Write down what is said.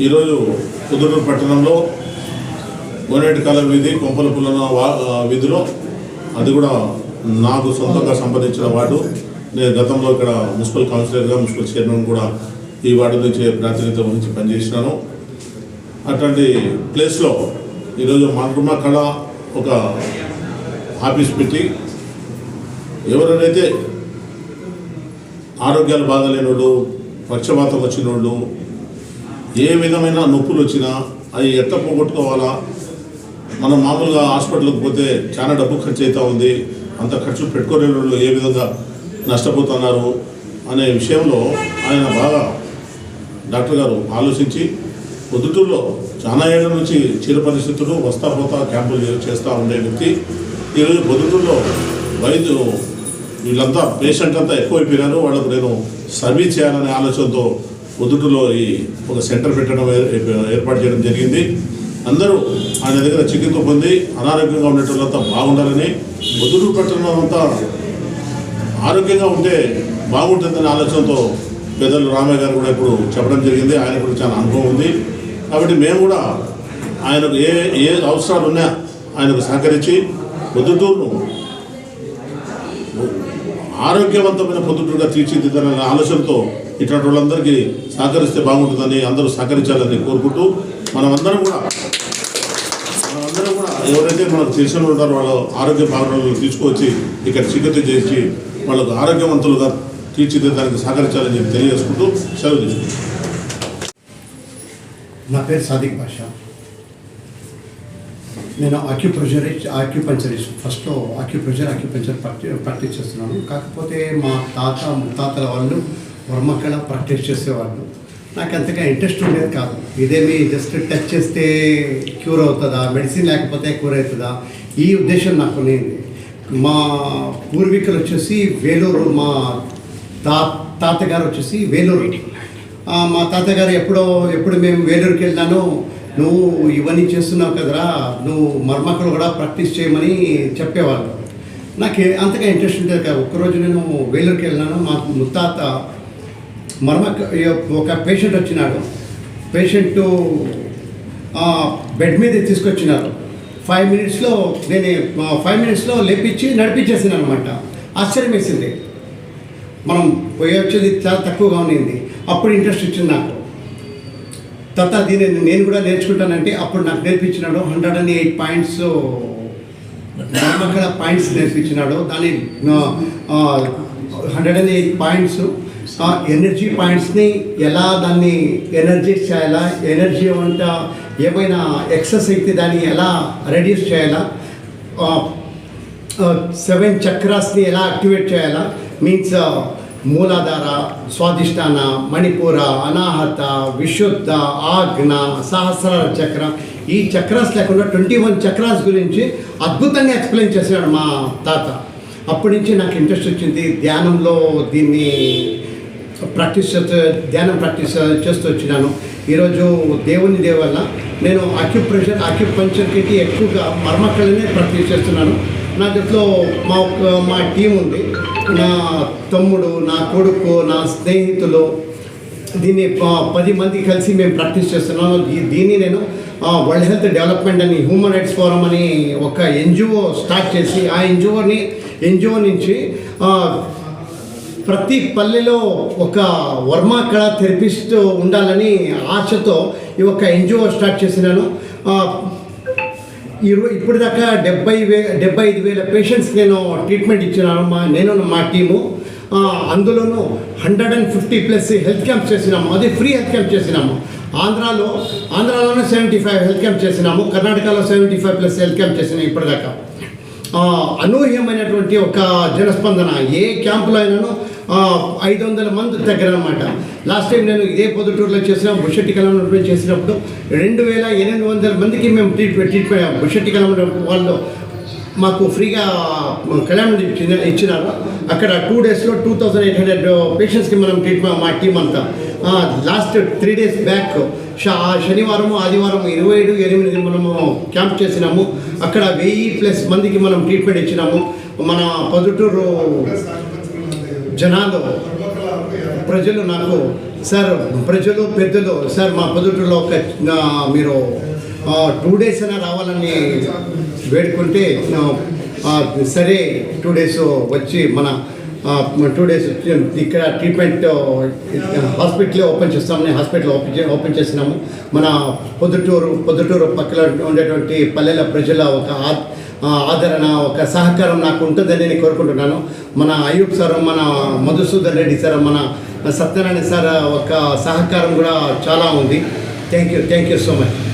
ఈరోజు కుదురు పట్టణంలో గోనేటి కాలం వీధి కొంపల పుల్లన వా- వీధిలో. అది కూడా నాకు సొంతంగా సంపాదించిన వార్డు. నేను గతంలో ఇక్కడ మున్సిపల్ కౌన్సిలర్గా మున్సిపల్ చైర్మన్ కూడా ఈ వార్డు నుంచి ప్రాతినిధ్యం వహించి పనిచేసినాను. అట్లాంటి ప్లేస్లో ఈరోజు మా కళ ఒక ఆఫీస్ పెట్టి ఎవరైతే ఆరోగ్యాలు బాగాలేని వాళ్ళు పక్షపాతం వచ్చిన వాళ్ళు ఏ విధమైన నొప్పులు వచ్చినా అవి ఎట్లా పోగొట్టుకోవాలా? మనం మామూలుగా హాస్పిటల్కి పోతే చాలా డబ్బు ఖర్చు అవుతూ ఉంది. అంత ఖర్చు పెట్టుకోలేని వాళ్ళు ఏ విధంగా నష్టపోతున్నారు అనే విషయంలో ఆయన బాగా డాక్టర్ గారు ఆలోచించి పొద్దుటూరులో చాలా ఏళ్ళ నుంచి చిరు పరిస్థితులు వస్తా పోతా క్యాంపులు చేస్తూ ఉండే వ్యక్తి. ఈరోజు పొద్దుటూరులో వైద్యు వీళ్ళంతా పేషెంట్ అంతా ఎక్కువైపోయినారు. వాళ్ళకు నేను సర్వీస్ చేయాలనే ఆలోచనతో పొద్దుటూరులో ఈ ఒక సెంటర్ పెట్టడం ఏర్పాటు చేయడం జరిగింది. అందరూ ఆయన దగ్గర చికిత్స పొంది అనారోగ్యంగా ఉండేటోళ్ళంతా బాగుండాలని పొద్దుటూరు పట్టణం అంతా ఆరోగ్యంగా ఉంటే బాగుంటుందనే ఆలోచనతో పెద్దలు రామయ్య గారు కూడా ఇప్పుడు చెప్పడం జరిగింది. ఆయన కూడా చాలా అనుభవం ఉంది. కాబట్టి మేము కూడా ఆయనకు ఏ ఏ అవసరాలు ఉన్నా ఆయనకు సహకరించి పొద్దుటూరును ఆరోగ్యవంతమైన పొద్దుటూరుగా తీర్చిదిద్దాలనే ఆలోచనతో ఇట్లాంటి వాళ్ళందరికీ సహకరిస్తే బాగుంటుందని అందరూ సహకరించాలని కోరుకుంటూ మనమందరం కూడా మనమందరం కూడా ఎవరైతే మనకు తెలిసిన వాళ్ళు వాళ్ళ ఆరోగ్య భావనలు తీసుకొచ్చి ఇక్కడ చికిత్స చేసి వాళ్ళకు ఆరోగ్యవంతులుగా తీర్చిదిద్దడానికి సహకరించాలని చెప్పి తెలియజేసుకుంటూ సెలవు తీసుకుంటాం నా పేరు సాదిక్ భాష నేను ఆక్యుప్రెషరిస్ట్ ఆక్యుపంచరిస్ట్ ఫస్ట్లో ఆక్యుప్రెషర్ ఆక్యుపంచర్ ప్రాక్టీ ప్రాక్టీస్ చేస్తున్నాను. కాకపోతే మా తాత ముత్తాతల వాళ్ళు వర్మకళ ప్రాక్టీస్ చేసేవాళ్ళు. నాకు అంతగా ఇంట్రెస్ట్ ఉండేది కాదు. ఇదేమి జస్ట్ టచ్ చేస్తే క్యూర్ అవుతుందా? మెడిసిన్ లేకపోతే క్యూర్ అవుతుందా? ఈ ఉద్దేశం నాకు ఉండేది. మా పూర్వీకులు వచ్చేసి వేలూరు మా తా తాతగారు వచ్చేసి వేలూరు. మా తాతగారు ఎప్పుడో ఎప్పుడు మేము వేలూరుకి వెళ్ళినాను నువ్వు ఇవన్నీ చేస్తున్నావు కదరా నువ్వు మర్మకులు కూడా ప్రాక్టీస్ చేయమని చెప్పేవాళ్ళు. నాకు అంతగా ఇంట్రెస్ట్ ఉండేది కదా. ఒక్కరోజు నేను వేలూరుకి వెళ్ళినాను మా ముత్తాత మర్మక ఒక పేషెంట్ వచ్చినాడు. పేషెంట్ బెడ్ మీద తీసుకొచ్చినారు. ఫైవ్ మినిట్స్లో నేను ఫైవ్ మినిట్స్లో లేపించి నడిపించేసాను అనమాట ఆశ్చర్యం వేసింది మనం పోయొచ్చేది చాలా తక్కువగా ఉన్నింది. అప్పుడు ఇంట్రెస్ట్ వచ్చింది నాకు. తర్వాత దీన్ని నేను కూడా నేర్చుకుంటానంటే అప్పుడు నాకు నేర్పించినాడు హండ్రెడ్ అండ్ ఎయిట్ పాయింట్స్ అక్కడ పాయింట్స్ నేర్పించినాడు. దాని hundred and eight points energy పాయింట్స్ని ఎలా దాన్ని ఎనర్జీస్ చేయాలా ఎనర్జీ వంట ఏమైనా ఎక్సెస్ అయితే దాన్ని ఎలా రెడ్యూస్ చేయాలా సెవెన్ చక్రాస్ని ఎలా యాక్టివేట్ చేయాలా మీన్స్ మూలాధార స్వాదిష్టాన మణిపూర అనాహత విశుద్ధ ఆజ్ఞ సహస్ర చక్ర. ఈ చక్రాస్ లేకుండా ట్వంటీ వన్ చక్రాస్ గురించి అద్భుతంగా ఎక్స్ప్లెయిన్ చేశాడు మా తాత. అప్పటి నుంచి నాకు ఇంట్రెస్ట్ వచ్చింది ధ్యానంలో దీన్ని ప్రాక్టీస్ చేస్తూ ధ్యానం ప్రాక్టీస్ చేస్తూ వచ్చినాను. ఈరోజు దేవుని దేవల్ల నేను ఆక్యుప్రెషర్ ఆక్యుపంచర్కి ఎక్కువగా మర్మకళనే ప్రాక్టీస్ చేస్తున్నాను. నా దీంట్లో మా ఒక- మా టీం ఉంది. నా తమ్ముడు నా కొడుకు నా స్నేహితులు దీన్ని పది మంది కలిసి మేము ప్రాక్టీస్ చేస్తున్నాము. దీన్ని నేను వరల్డ్ హెల్త్ డెవలప్మెంట్ అని హ్యూమన్ రైట్స్ ఫోరం అని ఒక ఎన్జిఓ స్టార్ట్ చేసి ఆ ఎన్జిఓని ఎన్జిఓ నుంచి ప్రతి పల్లెలో ఒక వర్మ కళ థెరపిస్ట్ ఉండాలని ఆశతో ఈ ఒక ఎన్జిఓ స్టార్ట్ చేసినాను. ఇరవై ఇప్పుడు దాకా డెబ్బై వే డెబ్బై ఐదు వేల పేషెంట్స్ నేను ట్రీట్మెంట్ ఇచ్చినాను మా నేను మా టీము. అందులోనూ hundred and fifty plus health camps చేసినాము. అది ఫ్రీ హెల్త్ క్యాంప్ చేసినాము. ఆంధ్రాలో ఆంధ్రాలోనే సెవెంటీ ఫైవ్ హెల్త్ క్యాంప్ చేసినాము. కర్ణాటకలో seventy five plus health camp చేసినాము ఇప్పటిదాకా. అనూహ్యమైనటువంటి ఒక జనస్పందన. ఏ క్యాంపులో అయినాను ఐదు వందల మంది దగ్గర అనమాట లాస్ట్ టైం నేను ఇదే పొద్దుటూరులో చేసిన బుషెట్టి కలంలో చేసినప్పుడు రెండు వేల ఎనిమిది వందల మందికి మేము ట్రీట్మెంట్ ట్రీట్మెంట్ బుషెట్టి కలం వాళ్ళు మాకు ఫ్రీగా కళ్యాణం ఇచ్చినారు. అక్కడ టూ డేస్లో టూ థౌజండ్ ఎయిట్ హండ్రెడ్ పేషెంట్స్కి మనం ట్రీట్మెంట్ మా టీం అంతా. లాస్ట్ త్రీ డేస్ బ్యాక్ శనివారం ఆదివారం ఇరవై ఏడు ఎనిమిది మనము క్యాంప్ చేసినాము. అక్కడ వెయ్యి ప్లస్ మందికి మనం ట్రీట్మెంట్ ఇచ్చినాము. మన పొద్దుటూరు జనాలు ప్రజలు నాకు సార్ ప్రజలు పెద్దలు సార్ మా పొద్దుటూరులో ఒక మీరు టూ డేస్ అయినా రావాలని వేడుకుంటే సరే టూ డేస్ వచ్చి మన టూ డేస్ ఇక్కడ ట్రీట్మెంట్ హాస్పిటల్ ఓపెన్ చేస్తామని హాస్పిటల్ ఓపెన్ ఓపెన్ చేసినాము. మన పొద్దుటూరు పొద్దుటూరు పక్కన ఉండేటువంటి పల్లెల ప్రజల ఒక ఆ- ఆదరణ ఒక సహకారం నాకు ఉంటుందని నేను కోరుకుంటున్నాను. మన అయ్యూబ్ సార్ మన మధుసూదన్ రెడ్డి సార్ మన సత్యనారాయణ సార్ ఒక సహకారం కూడా చాలా ఉంది. Thank you thank you so much